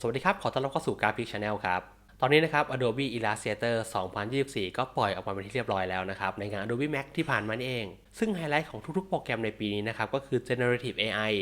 สวัสดีครับ ขอต้อนรับเข้าสู่กราฟิกชาแนลครับ ตอนนี้นะครับ Adobe Illustrator 2024 ก็ปล่อยออกมาเป็นที่เรียบร้อยแล้วนะครับ ในงาน Adobe Max ที่ผ่านมานี่เอง ซึ่งไฮไลท์ของทุกๆ โปรแกรมในปีนี้นะครับ ก็คือ Generative AI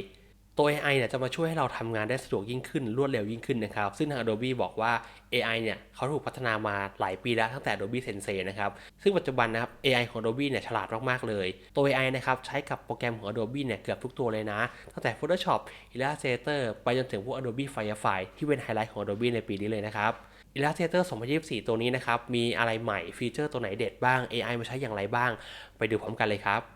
ตัว AI เนี่ยจะมาช่วยให้เราทำงานได้สะดวกยิ่งขึ้นรวดเร็วยิ่งขึ้นนะครับ ซึ่งทาง Adobe บอกว่า AI เนี่ยเขาถูกพัฒนามาหลายปีแล้วตั้งแต่ Adobe Sensei นะครับ ซึ่งปัจจุบันนะครับ AI ของ Adobe เนี่ยฉลาดมาก ๆ เลย ตัว AI นะครับใช้กับโปรแกรมของ Adobe เนี่ยเกือบทุกตัวเลยนะ ตั้งแต่ Photoshop Illustrator ไปจนถึงพวก Adobe Firefly ที่เป็นไฮไลท์ของ Adobe ในปีนี้เลยนะครับ Illustrator 2024 ตัวนี้นะครับมีอะไรใหม่ฟีเจอร์ตัวไหนเด็ดบ้าง AI มาใช้อย่างไรบ้าง ไปดูพร้อมกันเลยครับ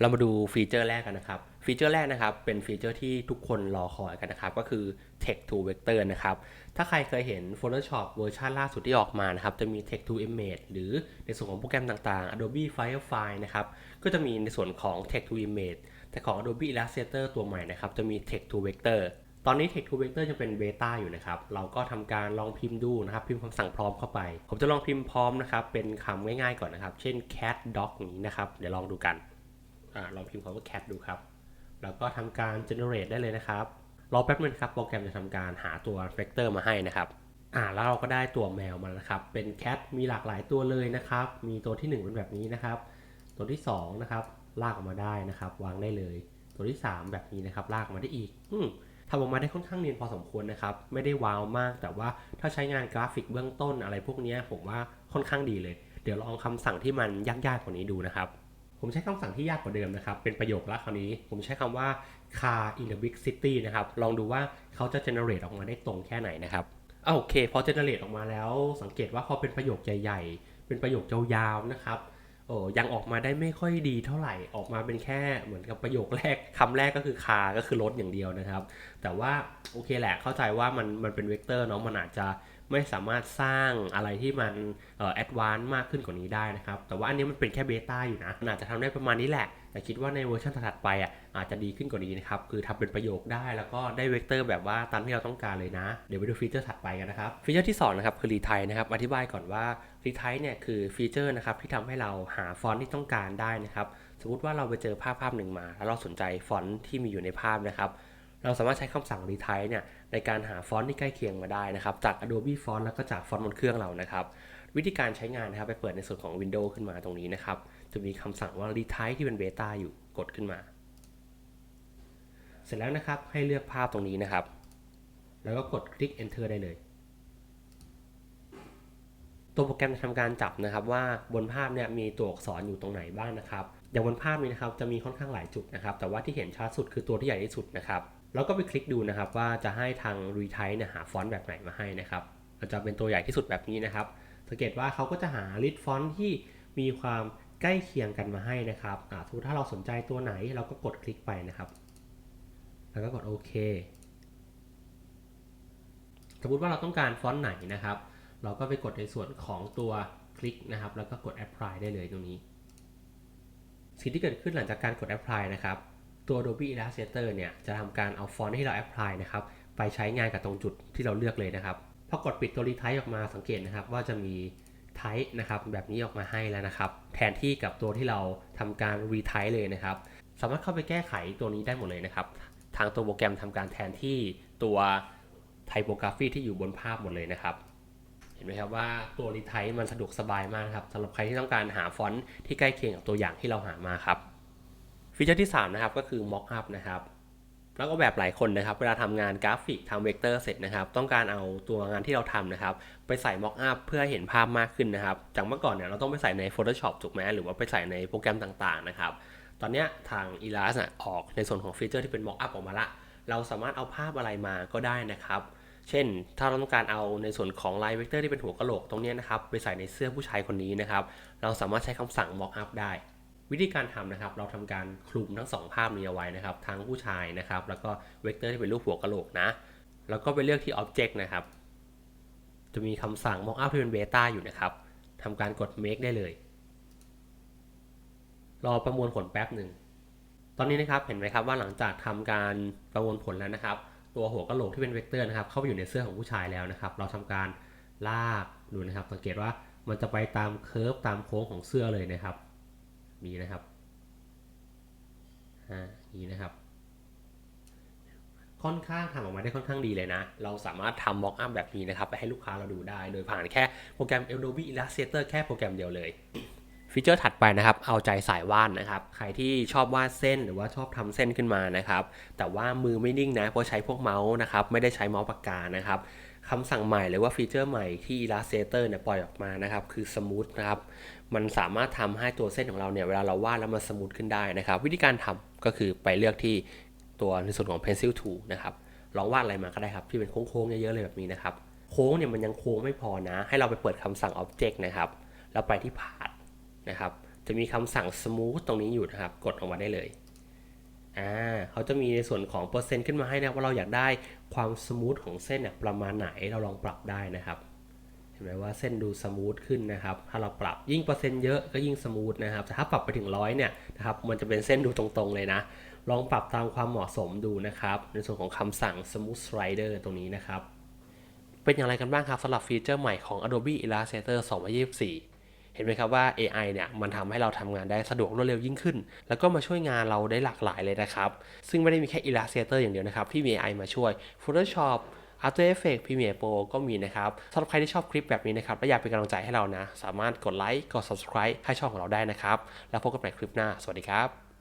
เรามาดูฟีเจอร์แรกกันนะครับ ฟีเจอร์แรกนะครับ เป็นฟีเจอร์ที่ทุกคนรอคอยกันนะครับ ก็คือ Text to Vector นะครับ ถ้าใครเคยเห็น Photoshop เวอร์ชันล่าสุดที่ออกมานะครับ จะมี Text to Image หรือในส่วนของโปรแกรมต่างๆ Adobe Firefly นะครับ ก็จะมีในส่วนของ Text to Image แต่ของ Adobe Illustrator ตัวใหม่นะครับ จะมี Text to Vector ตอนนี้ Text to Vector ยังเป็นเบต้าอยู่นะครับ เราก็ทำการลองพิมพ์ดูนะครับ พิมพ์คำสั่งพร้อมเข้าไป ผมจะลองพิมพ์พร้อมนะครับ เป็นคำง่ายๆก่อนนะครับ เช่น cat dog นี้นะครับ เดี๋ยวลองดูกัน อลองพิมพ์คำว่า cat ดูครับ แล้วก็ทำการ generate ได้เลยนะครับ รอแป๊บนึงครับ โปรแกรมจะทำการหาตัว vector มาให้นะครับอ่าแล้วเราก็ได้ตัวแมวมาแล้วครับ เป็น cat มีหลากหลายตัวเลยนะครับ มีตัวที่ 1 เป็นแบบนี้นะครับ ตัวที่ 2 นะครับ ลากออกมาได้นะครับ วางได้เลย ตัวที่ 3 แบบนี้นะครับ ลากออกมาได้อีกอืทำออกมาได้ค่อนข้างเนียนพอสมควรนะครับ ไม่ได้ว้าวมาก แต่ว่าถ้าใช้งานกราฟิกเบื้องต้นอะไรพวกนี้ผมว่าค่อนข้างดีเลย เดี๋ยวลองคำสั่งที่มันยากๆกว่านี้ดูนะครับ ผมใช้คำสั่งที่ยากกว่าเดิมนะครับ เป็นประโยคละคราวนี้ ผมใช้คำว่า car in the big city นะครับ ลองดูว่าเขาจะ generate ออกมาได้ตรงแค่ไหนนะครับอ่าโอเค พอ generate ออกมาแล้ว สังเกตว่าพอเป็นประโยคใหญ่ ๆ เป็นประโยคยาวๆนะครับโอ้ยังออกมาได้ไม่ค่อยดีเท่าไหร่ ออกมาเป็นแค่เหมือนกับประโยคแรกคำแรกก็คือ car ก็คือรถอย่างเดียวนะครับ แต่ว่าโอเคแหละเข้าใจว่ามันมันเป็นเวกเตอร์เนาะมันอาจจะ ไม่สามารถสร้างอะไรที่มันแอดวานซ์มากขึ้นกว่านี้ได้นะครับ แต่ว่าอันนี้มันเป็นแค่เบต้าอยู่นะอาจจะทำได้ประมาณนี้แหละ แต่คิดว่าในเวอร์ชันถัดไปอะอาจจะดีขึ้นกว่านี้นะครับ คือทำเป็นประโยคได้แล้วก็ได้เวกเตอร์แบบว่าตามที่เราต้องการเลยนะ เดี๋ยวไปดูฟีเจอร์ถัดไปกันนะครับ ฟีเจอร์ที่สองนะครับคือรีไทนะครับ อธิบายก่อนว่ารีไทเนี่ยคือฟีเจอร์นะครับที่ทำให้เราหาฟอนต์ที่ต้องการได้นะครับ สมมติว่าเราไปเจอภาพภาพหนึ่งมา แล้วเราสนใจฟอนต์ที่มีอยู่ในภาพนะครับ เราสามารถใช้คำสั่ง retype เนี่ยในการหาฟอนต์ที่ใกล้เคียงมาได้นะครับ จาก Adobe Font แล้วก็จากฟอนต์บนเครื่องเรานะครับ วิธีการใช้งานนะครับไปเปิดในส่วนของ Windows ขึ้นมาตรงนี้นะครับ จะมีคำสั่งว่า retype ที่เป็นเบต้าอยู่กดขึ้นมา เสร็จแล้วนะครับให้เลือกภาพตรงนี้นะครับ แล้วก็กดคลิก enter ได้เลยตัวโปรแกรมจะทำการจับนะครับว่าบนภาพเนี่ยมีตัวอักษรอยู่ตรงไหนบ้างนะครับอย่างบนภาพนี้นะครับจะมีค่อนข้างหลายจุดนะครับ แต่ว่าที่เห็นชัดสุดคือตัวที่ใหญ่ที่สุดนะครับ แล้วก็ไปคลิกดูนะครับว่าจะให้ทาง retype เนี่ยหาฟอนต์แบบไหนมาให้นะครับมันจะเป็นตัวใหญ่ที่สุดแบบนี้นะครับ สังเกตว่าเขาก็จะหา list ฟอนต์ที่มีความใกล้เคียงกันมาให้นะครับอ่าสมมติถ้าเราสนใจตัวไหนเราก็กดคลิกไปนะครับ แล้วก็กดโอเค สมมติว่าเราต้องการฟอนต์ไหนนะครับ เราก็ไปกดในส่วนของตัวคลิกนะครับ แล้วก็กด apply ได้เลยตรงนี้ สิ่งที่เกิดขึ้นหลังจากการกด apply นะครับ ตัว Adobe Illustrator เนี่ยจะทำการเอาฟอนต์ที่เรา apply นะครับไปใช้งานกับตรงจุดที่เราเลือกเลยนะครับพอกดปิดตัว retype ออกมาสังเกตนะครับ ว่าจะมี type นะครับแบบนี้ออกมาให้แล้วนะครับ แทนที่กับตัวที่เราทำการ retype เลยนะครับ สามารถเข้าไปแก้ไขตัวนี้ได้หมดเลยนะครับ ทางตัวโปรแกรมทำการแทนที่ตัว typography ที่อยู่บนภาพหมดเลยนะครับเห็นไหมครับว่าตัวรีไทป์มันสะดวกสบายมากครับสำหรับใครที่ต้องการหาฟอนต์ที่ใกล้เคียงกับตัวอย่างที่เราหามาครับ ฟีเจอร์ที่ 3 นะครับก็คือ Mock Up นะครับแล้วก็แบบหลายคนนะครับ เวลาทำงานกราฟิกทำเวกเตอร์เสร็จนะครับ ต้องการเอาตัวงานที่เราทำนะครับ ไปใส่ Mock Up เพื่อเห็นภาพมากขึ้นนะครับ จากเมื่อก่อนเนี่ยเราต้องไปใส่ใน Photoshop ถูกไหมหรือว่าไปใส่ในโปรแกรมต่างๆนะครับ ตอนนี้ทาง e l a s น่ะออกในส่วนของฟีเจอร์ที่เป็น Mock Up ออกมาละ เราสามารถเอาภาพอะไรมาก็ได้นะครับ เช่น ถ้าเราต้องการเอาในส่วนของลายเวกเตอร์ที่เป็นหัวกะโหลกตรงนี้นะครับไปใส่ในเสื้อผู้ชายคนนี้นะครับ เราสามารถใช้คำสั่ง mock up ได้ วิธีการทำนะครับ เราทำการคลุมทั้งสองภาพนี้เอาไว้นะครับ ทั้งผู้ชายนะครับ แล้วก็เวกเตอร์ที่เป็นรูปหัวกะโหลกนะ แล้วก็ไปเลือกที่ object นะครับ จะมีคำสั่ง mock up ที่เป็นเบต้าอยู่นะครับทำการกด make ได้เลย รอประมวลผลแป๊บหนึ่ง ตอนนี้นะครับเห็นไหมครับว่าหลังจากทำการประมวลผลแล้วนะครับ ตัวหัวกะโหลกที่เป็นเวกเตอร์นะครับ เข้าไปอยู่ในเสื้อของผู้ชายแล้วนะครับ เราทำการลากดูนะครับ สังเกตว่ามันจะไปตามเคิร์ฟตามโค้งของเสื้อเลยนะครับ มีนะครับอ่าอย่างนี้นะครับ ค่อนข้างทำออกมาได้ค่อนข้างดีเลยนะ เราสามารถทำ mock up แบบนี้นะครับ ไปให้ลูกค้าเราดูได้ โดยผ่านแค่โปรแกรม Adobe Illustrator แค่โปรแกรมเดียวเลยฟีเจอร์ถัดไปนะครับ เอาใจสายวาดนะครับ ใครที่ชอบวาดเส้นหรือว่าชอบทำเส้นขึ้นมานะครับ แต่ว่ามือไม่นิ่งนะ เพราะใช้พวกเมาส์นะครับ ไม่ได้ใช้เมาส์ปากกานะครับ คำสั่งใหม่หรือว่าฟีเจอร์ใหม่ที่ Illustrator เนี่ยปล่อยออกมานะครับคือ Smooth นะครับมันสามารถทำให้ตัวเส้นของเราเนี่ยเวลาเราวาดแล้วมันสมูทขึ้นได้นะครับ วิธีการทำก็คือไปเลือกที่ตัวในส่วนของ Pencil Tool นะครับลองวาดอะไรมาก็ได้ครับที่เป็นโค้งๆเยอะๆเลยแบบนี้นะครับโค้งเนี่ยมันยังโค้งไม่พอนะ ให้เราไปเปิดคำสั่ง Object นะครับแล้วไปที่ Path นะครับจะมีคำสั่ง smooth ตรงนี้อยู่นะครับ กดออกมาได้เลย อ่าเขาจะมีในส่วนของเปอร์เซ็นต์ขึ้นมาให้นะว่าเราอยากได้ความสมูทของเส้นเนี่ยประมาณไหนเราลองปรับได้นะครับเห็นไหมว่าเส้นดูสมูทขึ้นนะครับ ถ้าเราปรับยิ่งเปอร์เซ็นต์เยอะก็ยิ่งสมูทนะครับแต่ถ้าปรับไปถึงร้อยเนี่ยนะครับมันจะเป็นเส้นดูตรงๆเลยนะ ลองปรับตามความเหมาะสมดูนะครับ ในส่วนของคำสั่ง smooth slider ตรงนี้นะครับ เป็นอย่างไรกันบ้างครับสำหรับฟีเจอร์ใหม่ของ Adobe Illustrator 2024 เห็นไหมครับว่า AI เนี่ยมันทำให้เราทำงานได้สะดวกรวดเร็วยิ่งขึ้น แล้วก็มาช่วยงานเราได้หลากหลายเลยนะครับ ซึ่งไม่ได้มีแค่ Illustrator อย่างเดียวนะครับ ที่มี AI มาช่วย Photoshop After Effects Premiere Pro ก็มีนะครับสำหรับใครที่ชอบคลิปแบบนี้นะครับ และอยากเป็นกำลังใจให้เรานะ สามารถกดไลค์กด subscribe ให้ช่องของเราได้นะครับ แล้วพบกันใหม่คลิปหน้า สวัสดีครับ